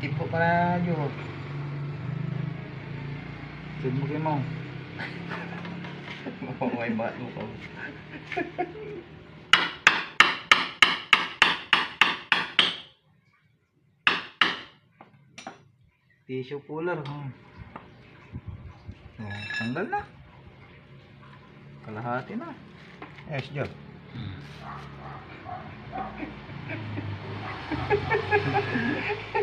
Tipo para nyo. Send mo kayo mo. May bat mo ko. Tissue puller. Hmm. Oh, tanggal na. Kalahati na. Yes, Joe.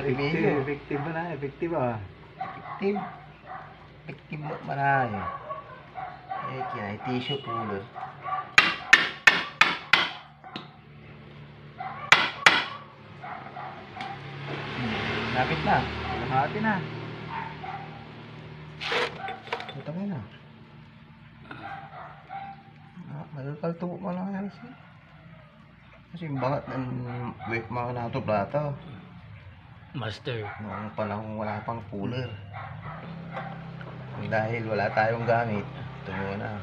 Effective, effective ba na? Effective ah. Effective. Effective mo marayo. Eh, kaya tissue puller. Hmm, Lapit na. Kalahati na. Ito mo na. Ah, Nagkakalto mo lang yan siya. Kasi bangat ng wave mga nato plata. Master. Noong panahon wala pang cooler. Dahil wala tayong gamit, ito muna.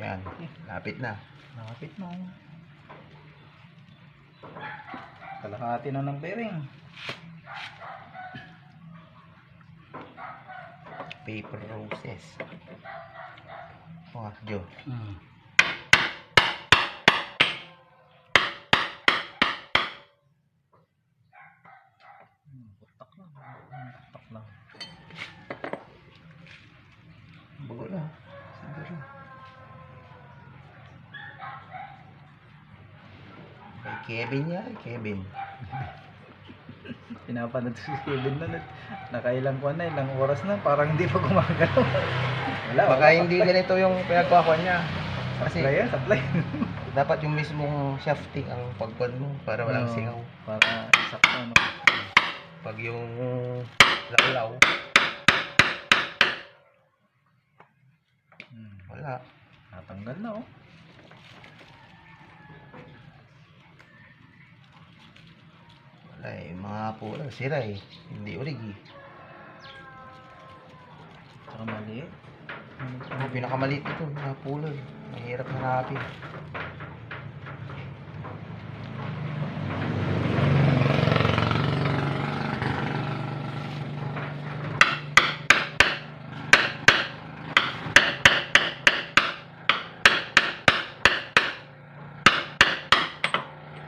Yan, lapit na. Lapit na. Kalahati na ng bearing. Paper roses. Oh, Joe. Mm. Hmm, Putak lang. Hmm, Putak lang. Bago na. Siguro. Kay Kevin yan, Kevin. Pinapanood si Kevin na nakailang ko na, ilang oras na, parang hindi pa gumagalaw. Wala, Baka hindi ganito yung pinagkakwa niya. Kasi Supply yan, supply. dapat yung mismong shafting ang pagpad mo para walang Oo, singaw. Para sakto, no? Pag yung lalaw, Hmm. wala. Natanggal na, oh. Eh. Mga pula, sira eh. Hindi origi. Tsaka maliit. Ang pinakamaliit ito, mga pula. Mahirap hanapin.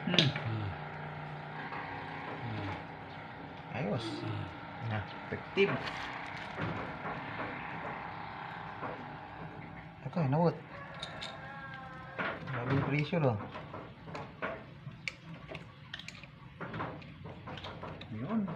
Hmm. Ayos. Na. Effective. Eh, nawot. Grabe yung pressure oh. Yun.